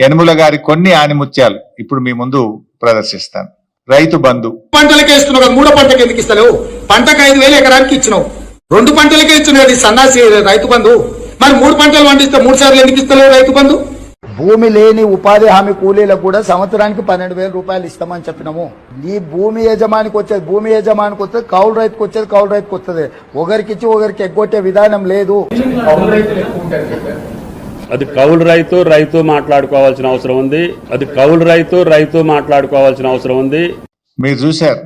యనుముల గారి కొన్ని ఆనిముత్యాలు ఇప్పుడు మీ ముందు ప్రదర్శిస్తాను. రైతు బంధు. పంటలకే ఇస్తున్నావు కదా మూడో పంటకి ఎందుకు ఇస్తలేవు? పంటకు ఐదు వేలు ఎకరానికి ఇచ్చినావు. రెండు పంటలకే ఇచ్చినావు అది సన్నాసి రైతు బంధు. మరి మూడు పంటలు పండిస్తే మూడు సార్లు ఎందుకు ఇస్తలేవు రైతు బంధు? భూమి లేని ఉపాధి హామీ కూలీలకు కూడా సంవత్సరానికి పన్నెండు వేల రూపాయలు ఇస్తామని చెప్పినాము. ఈ భూమి యజమానికి వచ్చేది భూమి యజమానికి వస్తుంది కౌలు రైతుకు వచ్చేది కౌలు రైతుకు వస్తుంది. ఒకరికి ఇచ్చి ఒకరికి ఎగ్గొట్టే విధానం లేదు. అది కౌలు రైతు రైతు మాట్లాడుకోవాల్సిన అవసరం ఉంది. అది కౌలు రైతు రైతు మాట్లాడుకోవాల్సిన అవసరం ఉంది. మీరు చూశారు.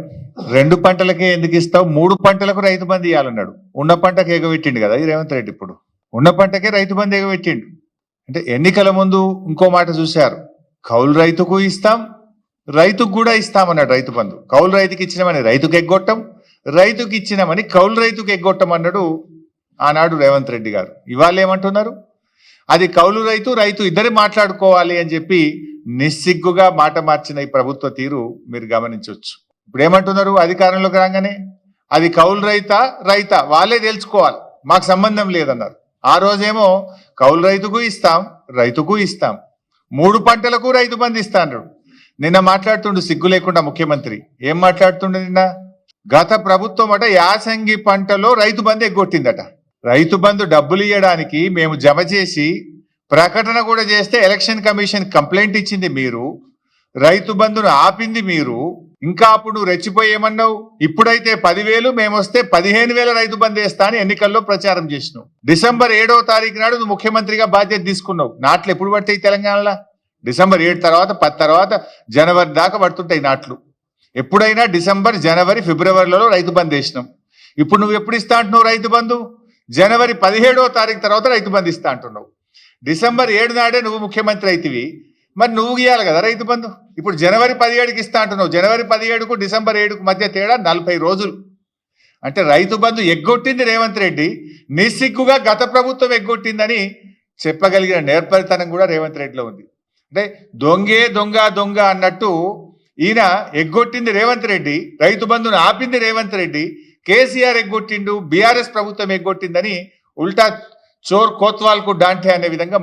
రెండు పంటలకే ఎందుకు ఇస్తావు? మూడు పంటలకు రైతు బంధు ఇవ్వాలన్నాడు ఉన్న పంటకు ఎగబెట్టిండు కదా రేవంత్ రెడ్డి ఇప్పుడు. ఉన్న పంటకే రైతు బంధు ఎగబెట్టిండు. అంటే ఎన్నికల ముందు ఇంకో మాట చూశారు. కౌలు రైతుకు ఇస్తాం రైతుకు కూడా ఇస్తామన్నాడు రైతు బంధు. కౌలు రైతుకి ఇచ్చినామని రైతుకు ఎగ్గొట్టం రైతుకి ఇచ్చినామని కౌలు రైతుకు ఎగ్గొట్టం అన్నాడు ఆనాడు రేవంత్ రెడ్డి గారు. ఇవాళ ఏమంటున్నారు అది కౌలు రైతు రైతు ఇద్దరు మాట్లాడుకోవాలి అని చెప్పి నిస్సిగ్గుగా మాట మార్చిన ఈ ప్రభుత్వ తీరు మీరు గమనించవచ్చు. ఇప్పుడు ఏమంటున్నారు అధికారంలోకి రాగానే? అది కౌలు రైతా రైతా వాళ్ళే తెలుసుకోవాలి మాకు సంబంధం లేదన్నారు. ఆ రోజేమో కౌలు రైతుకు ఇస్తాం రైతుకు ఇస్తాం. మూడు పంటలకు రైతు బంధు ఇస్తాను నిన్న మాట్లాడుతుండు సిగ్గు లేకుండా ముఖ్యమంత్రి. ఏం మాట్లాడుతుండు నిన్న? గత ప్రభుత్వం అట యాసంగి పంటలో రైతు బంధు ఎగ్గొట్టిందట. రైతు బంధు డబ్బులు ఇవ్వడానికి మేము జమ చేసి ప్రకటన కూడా చేస్తే ఎలక్షన్ కమిషన్ కంప్లైంట్ ఇచ్చింది మీరు. రైతు బంధును ఆపింది మీరు. ఇంకా అప్పుడు రెచ్చిపోయేమన్నావు? ఇప్పుడైతే పదివేలు మేము వస్తే పదిహేను వేల రైతు బంధు వేస్తా అని ఎన్నికల్లో ప్రచారం చేసినావు. డిసెంబర్ ఏడవ తారీఖు నాడు నువ్వు ముఖ్యమంత్రిగా బాధ్యత తీసుకున్నావు. నాట్లు ఎప్పుడు పడతాయి తెలంగాణలో? డిసెంబర్ ఏడు తర్వాత పది తర్వాత జనవరి దాకా పడుతుంటాయి నాట్లు. ఎప్పుడైనా డిసెంబర్ జనవరి ఫిబ్రవరిలో రైతు బంధు వేసినాం. ఇప్పుడు నువ్వు ఎప్పుడు ఇస్తా అంటున్నావు రైతు బంధు? జనవరి పదిహేడవ తారీఖు తర్వాత రైతు బంధు ఇస్తా అంటున్నావు. డిసెంబర్ ఏడు నాడే నువ్వు ముఖ్యమంత్రి అయితివి. మరి నువ్వు ఇవ్వాలి కదా రైతు బంధు. ఇప్పుడు జనవరి పదిహేడుకి ఇస్తా అంటున్నావు. జనవరి పదిహేడుకు డిసెంబర్ ఏడుకు మధ్య తేడా నలభై రోజులు. అంటే రైతు బంధు ఎగ్గొట్టింది రేవంత్ రెడ్డి. నిస్సిగ్గుగా గత ప్రభుత్వం ఎగ్గొట్టిందని చెప్పగలిగిన నేర్పరితనం కూడా రేవంత్ రెడ్డిలో ఉంది. అంటే దొంగే దొంగ దొంగ అన్నట్టు ఈయన ఎగ్గొట్టింది రేవంత్ రెడ్డి రైతు బంధును ఆపింది రేవంత్ రెడ్డి కేసీఆర్ ఎగ్గొట్టిండు బీఆర్ఎస్ ప్రభుత్వం ఎగ్గొట్టిందని ఉల్టా చోర్ కోత్వాల్కు డాంటే అనే విధంగా